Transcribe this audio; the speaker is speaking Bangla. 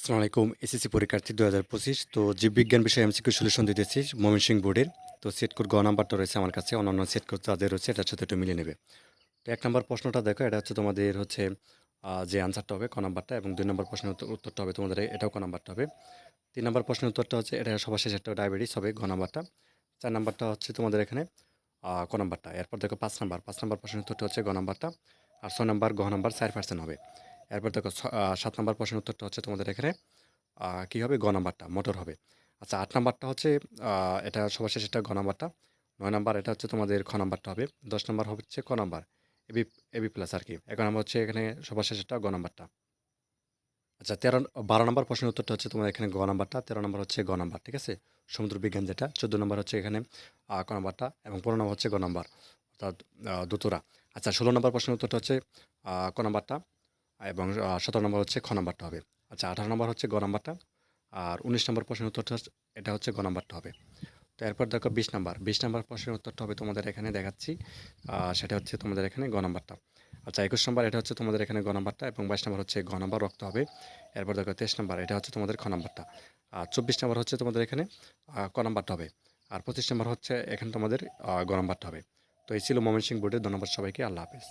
আসসালামু আলাইকুম, এসএসসি পরীক্ষার্থী দু হাজার পঁচিশ। তো জীববিজ্ঞান বিষয়ে এমসিকিউ সলিউশন দিতেছি ময়মনসিং বোর্ডের। তো সেট কোড গ নাম্বারটা রয়েছে আমার কাছে, অন্যান্য সেট কোড যাদের রয়েছে এটার সাথে একটু মিলিয়ে নেবে। তো এক নম্বর প্রশ্নটা দেখো, এটা হচ্ছে তোমাদের হচ্ছে যে আনসারটা হবে ক নাম্বারটা এবং দুই নম্বর প্রশ্নের উত্তর- উত্তরটা হবে তোমাদের, এটাও ক নাম্বারটা হবে। তিন নম্বর প্রশ্নের উত্তরটা হচ্ছে, এটা সবার শেষে একটা ডায়াবেটিস হবে ঘ নাম্বারটা। চার নাম্বারটা হচ্ছে তোমাদের এখানে ক নাম্বারটা। এরপর দেখো পাঁচ নাম্বার পাঁচ নাম্বার প্রশ্নের উত্তরটা হচ্ছে গ নাম্বারটা। আর ছয় নাম্বার, গ নাম্বার চার পার্সেন্ট হবে। এরপর দেখো সাত নম্বর প্রশ্নের উত্তরটা হচ্ছে তোমাদের এখানে কি হবে? গ নাম্বারটা, মোটর হবে। আচ্ছা আট নাম্বারটা হচ্ছে এটা সবার শেষে এটা গ নাম্বারটা। নয় নাম্বার, এটা হচ্ছে তোমাদের খ নাম্বারটা হবে। দশ নাম্বার হচ্ছে ক নাম্বার এবি এবি প্লাস আর কি। এগারো নাম্বার হচ্ছে এখানে সবার শেষেটা গ নাম্বারটা। আচ্ছা তেরো, বারো নম্বর প্রশ্নের উত্তরটা হচ্ছে তোমার এখানে গ নাম্বারটা। তেরো নম্বর হচ্ছে গ নাম্বার, ঠিক আছে? সমুদ্র বিজ্ঞান যেটা, চোদ্দ নম্বর হচ্ছে এখানে ক নাম্বারটা এবং পনেরো নম্বর হচ্ছে গ নাম্বার, অর্থাৎ দুতোরা। আচ্ছা ষোলো নম্বর প্রশ্নের উত্তরটা হচ্ছে ক নাম্বারটা। এবং সতেরো নম্বর হচ্ছে খ নাম্বারটা হবে। আচ্ছা আঠারো নম্বর হচ্ছে গ নাম্বারটা আর উনিশ নম্বর প্রশ্নের উত্তরটা এটা হচ্ছে গ নাম্বারটা হবে। তো এরপর দেখো বিশ নাম্বার। বিশ নাম্বার প্রশ্নের উত্তরটা হবে তোমাদের এখানে দেখাচ্ছি। সেটা হচ্ছে তোমাদের এখানে গ নাম্বারটা। আচ্ছা একুশ নম্বর, এটা হচ্ছে তোমাদের এখানে গ নাম্বারটা এবং বাইশ নম্বর হচ্ছে গ নাম্বার রক্ত হবে। এরপর দেখো তেইশ নম্বর, এটা হচ্ছে তোমাদের খ নাম্বারটা। আর চব্বিশ নম্বর হচ্ছে তোমাদের এখানে ক নাম্বারটা হবে। আর পঁচিশ নম্বর হচ্ছে এখানে তোমাদের গ নাম্বারটা হবে। তো এই ছিল মোমেন সিং বোর্ডের, ধন্যবাদ সবাইকে, আল্লাহ হাফেজ।